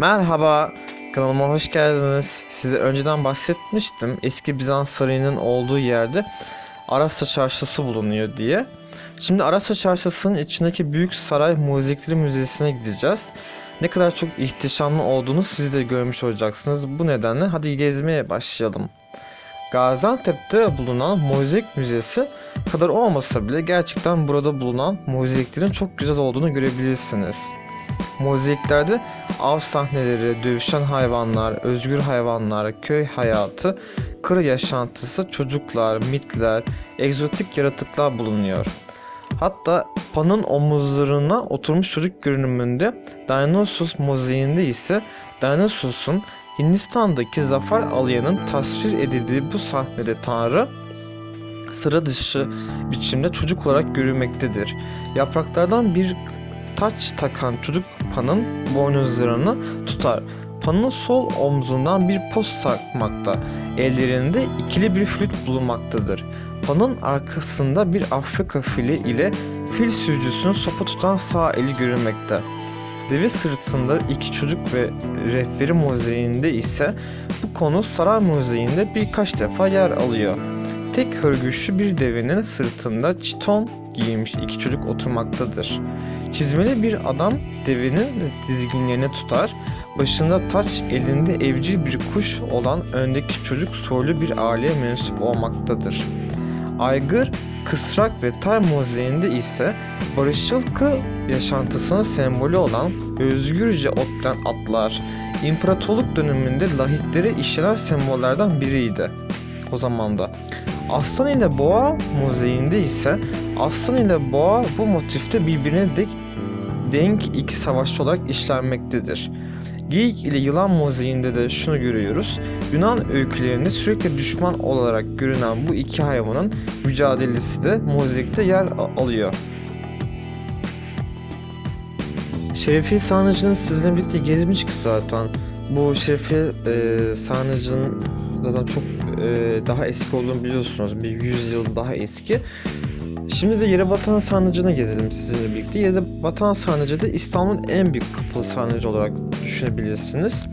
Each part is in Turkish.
Merhaba, kanalıma hoş geldiniz. Size önceden bahsetmiştim eski Bizans sarayının olduğu yerde Arasya Çarşısı bulunuyor diye. Şimdi Arasya Çarşısı'nın içindeki Büyük Saray Muzeykleri Müzesi'ne gideceğiz. Ne kadar çok ihtişamlı olduğunu siz de görmüş olacaksınız. Bu nedenle hadi gezmeye başlayalım. Gaziantep'te bulunan Mozaik Müzesi kadar olmasa bile gerçekten burada bulunan mozaiklerin çok güzel olduğunu görebilirsiniz. Mozaiklerde av sahneleri, dövüşen hayvanlar, özgür hayvanlar, köy hayatı, kır yaşantısı, çocuklar, mitler, egzotik yaratıklar bulunuyor. Hatta Pan'ın omuzlarına oturmuş çocuk görünümünde Dionysus mozaiğinde ise Dionysus'un Hindistan'daki zafer alayının tasvir edildiği bu sahnede Tanrı sıra dışı biçimde çocuk olarak görülmektedir. Yapraklardan bir taç takan çocuk Pan'ın boynuzlarını tutar. Pan'ın sol omzundan bir post sarkmakta. Ellerinde ikili bir flüt bulunmaktadır. Pan'ın arkasında bir Afrika fili ile fil sürücüsünün sopa tutan sağ eli görülmekte. Deve sırtında iki çocuk ve rehberi mozaiğinde ise bu konu saray mozaiğinde birkaç defa yer alıyor. Tek hörgüçlü bir devenin sırtında çiton giymiş iki çocuk oturmaktadır. Çizmeli bir adam devenin dizginlerini tutar. Başında taç, elinde evcil bir kuş olan öndeki çocuk soylu bir aileye mensup olmaktadır. Aygır, kısrak ve tay mozaiğinde ise barışçıl kır yaşantısının sembolü olan özgürce otlayan atlar, imparatorluk döneminde lahitlere işlenen sembollerden biriydi o zaman da. Aslan ile boğa mozaiğinde ise aslan ile boğa bu motifte birbirine dek, denk iki savaşçı olarak işlenmektedir. Geyik ile yılan mozaiğinde de şunu görüyoruz. Yunan öykülerinde sürekli düşman olarak görünen bu iki hayvanın mücadelesi de mozaikte yer alıyor. Şerefi Sarnıcı'nı sizinle birlikte gezmiştik zaten. Bu Şerefi e, Sarnıcı'nın zaten çok e, daha eski olduğunu biliyorsunuz. Bir 100 yıl daha eski. Şimdi de Yerebatan Sarnıcı'na gezelim sizinle birlikte. Yerebatan Sarnıcı da İstanbul'un en büyük kapalı sarnıcı olarak düşünebilirsiniz.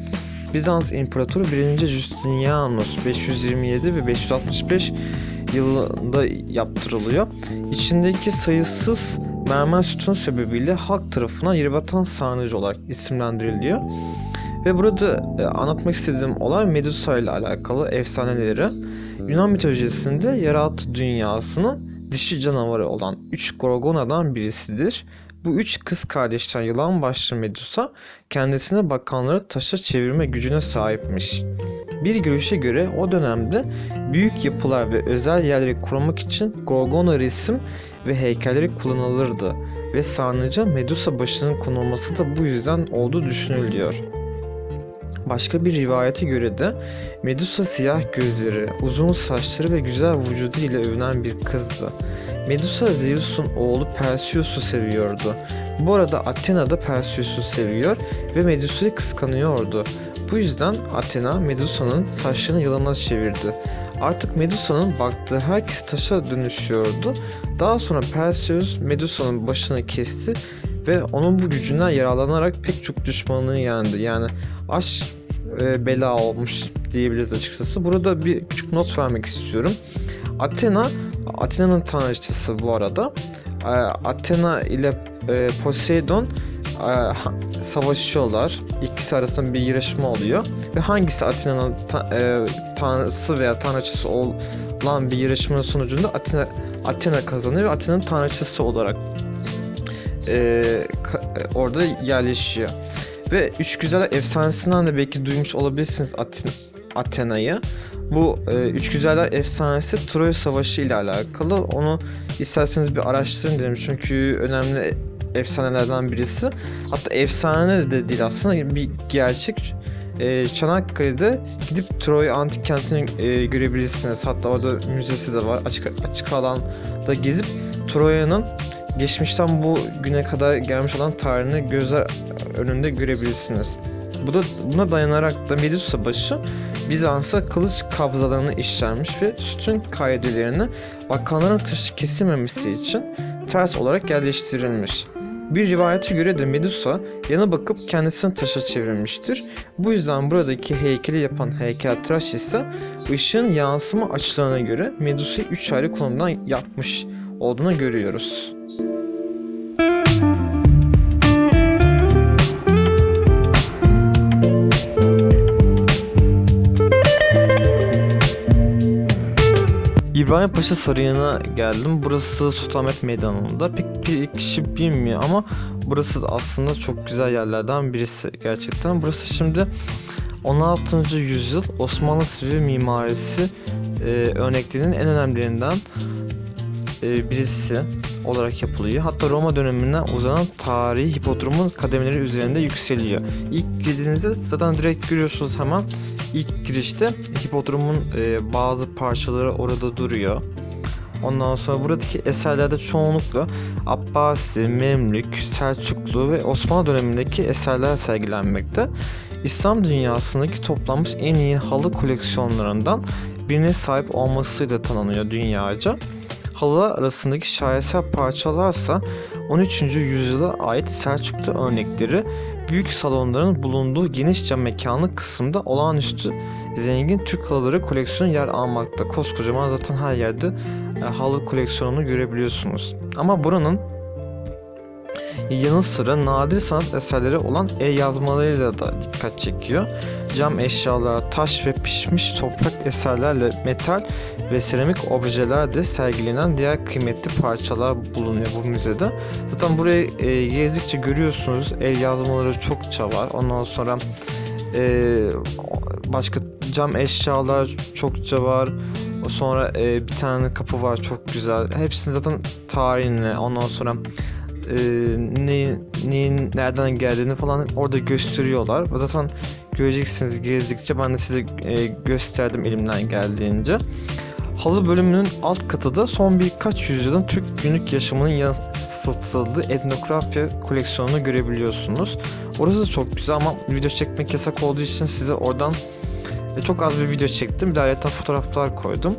Bizans İmparatoru 1. Justinianus 527 ve 565 yılında yaptırılıyor. İçindeki sayısız mermer sütun sebebiyle halk tarafından Yerebatan Sarnıcı olarak isimlendiriliyor. Ve burada e, anlatmak istediğim olay Medusa ile alakalı efsaneleri. Yunan mitolojisinde yeraltı dünyasının dişi canavarı olan 3 Gorgona'dan birisidir. Bu üç kız kardeşten yılan başlı Medusa kendisine bakanları taşa çevirme gücüne sahipmiş. Bir görüşe göre o dönemde büyük yapılar ve özel yerleri kurmak için Gorgona resim ve heykelleri kullanılırdı ve sarnıca Medusa başının konulması da bu yüzden olduğu düşünülüyor. Başka bir rivayete göre de Medusa siyah gözleri, uzun saçları ve güzel vücudu ile övünen bir kızdı. Medusa Zeus'un oğlu Perseus'u seviyordu. Bu arada Athena da Perseus'u seviyor ve Medusa'yı kıskanıyordu. Bu yüzden Athena Medusa'nın saçlarını yılana çevirdi. Artık Medusa'nın baktığı herkes taşa dönüşüyordu. Daha sonra Perseus Medusa'nın başını kesti ve onun bu gücünden yararlanarak pek çok düşmanını yendi. Yani aşk e, bela olmuş diyebiliriz açıkçası. Burada bir küçük not vermek istiyorum. Athena, Athena'nın tanrıçısı bu arada. E, Athena ile e, Poseidon e, savaşıyorlar. İkisi arasında bir yarışma oluyor. Ve hangisi Athena'nın ta- e, tanrısı veya tanrıçısı olan bir yarışmanın sonucunda Athena, Athena kazanıyor ve Athena'nın tanrıçısı olarak e, ka- e, orada yerleşiyor. Ve Üç Güzeller efsanesinden de belki duymuş olabilirsiniz Aten Athena'yı. Bu e, Üç Güzeller efsanesi Troy Savaşı ile alakalı. Onu isterseniz bir araştırın derim çünkü önemli efsanelerden birisi. Hatta efsane de değil aslında bir gerçek. E, Çanakkale'de gidip Troy antik kentini e, görebilirsiniz. Hatta orada müzesi de var. Açık açık alanda gezip Troya'nın geçmişten bu güne kadar gelmiş olan tarihini gözler önünde görebilirsiniz. Bu da buna dayanarak da Medusa başı Bizans'a kılıç kabzalarını işlenmiş ve sütun kaidelerini bakanların taşı kesilmemesi için ters olarak yerleştirilmiş. Bir rivayete göre de Medusa yana bakıp kendisini taşa çevirmiştir. Bu yüzden buradaki heykeli yapan heykeltıraş ise ışığın yansıma açılarına göre Medusa'yı üç ayrı konumdan yapmış olduğunu görüyoruz. İbrahim Paşa Sarayı'na geldim. Burası Sultanahmet Meydanı'nda. Pek bir kişi bilmiyor ama burası da aslında çok güzel yerlerden birisi gerçekten. Burası şimdi 16. yüzyıl Osmanlı sivil mimarisi e, örneklerinin en önemlilerinden e, birisi olarak yapılıyor. Hatta Roma döneminden uzanan tarihi hipodromun kademeleri üzerinde yükseliyor. İlk girdiğinizde zaten direkt görüyorsunuz hemen ilk girişte hipodromun e, bazı parçaları orada duruyor. Ondan sonra buradaki eserlerde çoğunlukla Abbasi, Memlük, Selçuklu ve Osmanlı dönemindeki eserler sergilenmekte. İslam dünyasındaki toplanmış en iyi halı koleksiyonlarından birine sahip olmasıyla tanınıyor dünyaca. Halılar arasındaki şaheser parçalarsa 13. yüzyıla ait Selçuklu örnekleri büyük salonların bulunduğu geniş cam mekanlı kısımda olağanüstü zengin Türk halıları koleksiyonu yer almakta. Koskocaman zaten her yerde e, halı koleksiyonunu görebiliyorsunuz. Ama buranın yanı sıra nadir sanat eserleri olan el yazmalarıyla da dikkat çekiyor. Cam eşyalar, taş ve pişmiş toprak eserlerle metal ve seramik objeler de sergilenen diğer kıymetli parçalar bulunuyor bu müzede. Zaten burayı e, gezdikçe görüyorsunuz el yazmaları çokça var. Ondan sonra e, başka cam eşyalar çokça var. Sonra e, bir tane kapı var çok güzel. Hepsinin zaten tarihini ondan sonra e, neyin, neyin nereden geldiğini falan orada gösteriyorlar. Zaten göreceksiniz gezdikçe ben de size e, gösterdim elimden geldiğince. Halı bölümünün alt katı da son birkaç yüzyılın Türk günlük yaşamının yansıtıldığı etnografya koleksiyonunu görebiliyorsunuz. Orası da çok güzel ama video çekmek yasak olduğu için size oradan e, çok az bir video çektim. Bir de fotoğraflar koydum.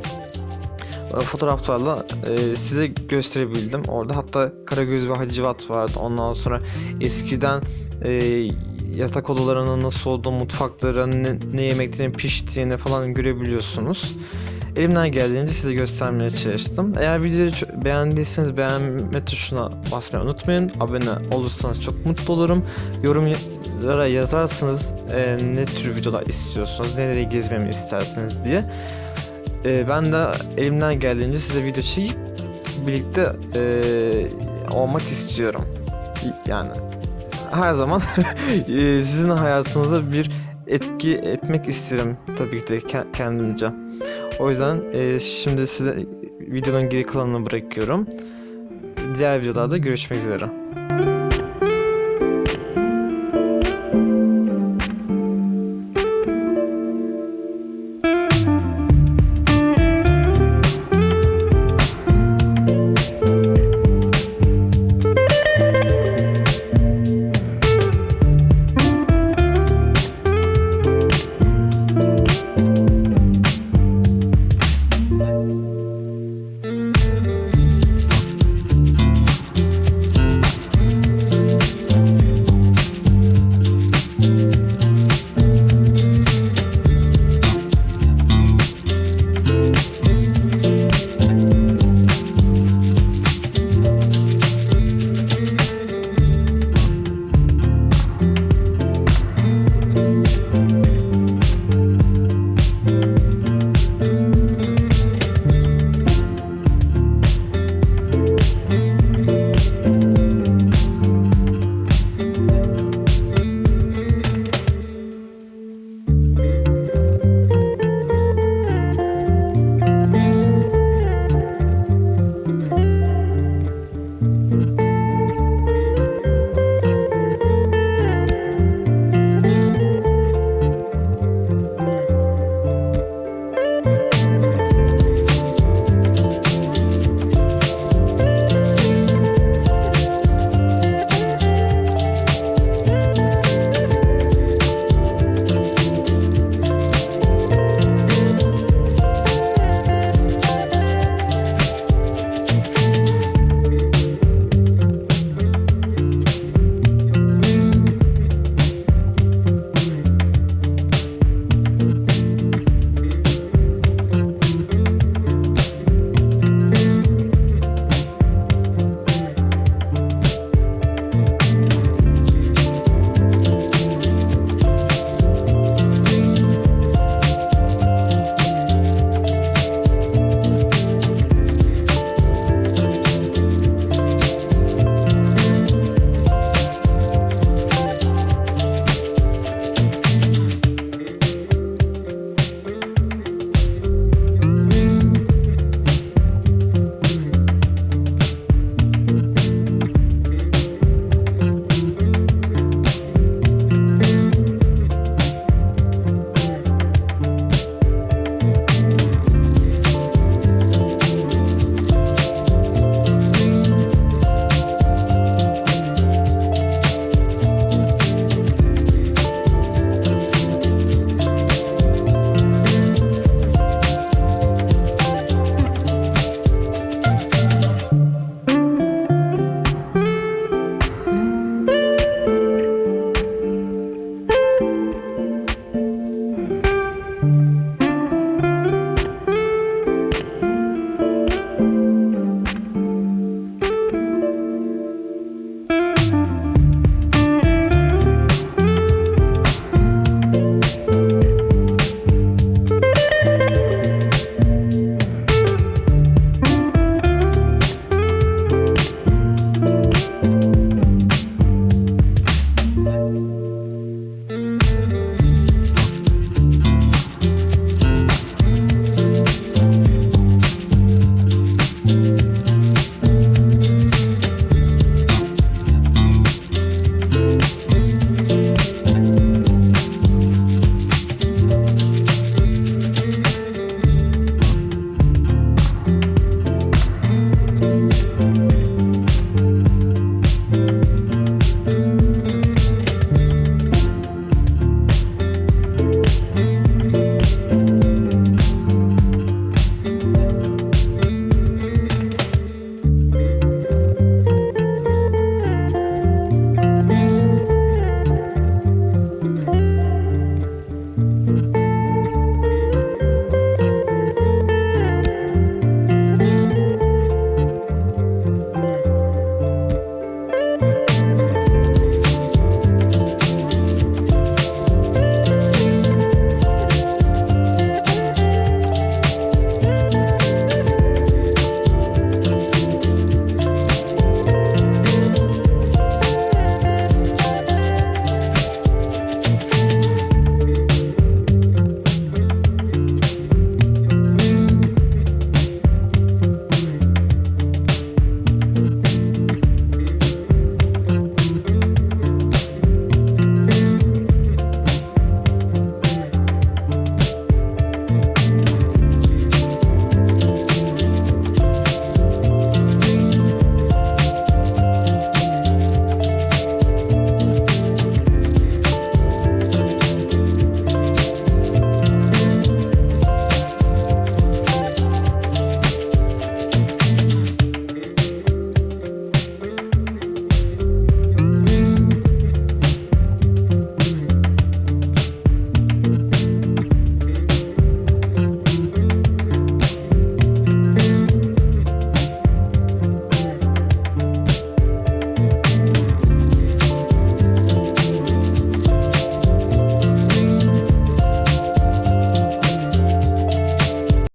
E, Fotoğraflarla e, size gösterebildim. Orada hatta Karagöz ve Hacivat vardı. Ondan sonra eskiden e, yatak odalarının nasıl olduğu, mutfakların ne, ne yemeklerin piştiğini falan görebiliyorsunuz. Elimden geldiğince size göstermeye çalıştım. Eğer videoyu beğendiyseniz beğenme tuşuna basmayı unutmayın. Abone olursanız çok mutlu olurum. Yorumlara yazarsanız e, ne tür videolar istiyorsunuz, nereyi gezmemi istersiniz diye. E, ben de elimden geldiğince size video çekip birlikte e, olmak istiyorum. Yani her zaman e, sizin hayatınıza bir etki etmek isterim tabii ki de ke- kendimce. O yüzden e, şimdi size videonun geri kalanını bırakıyorum. Diğer videolarda görüşmek üzere.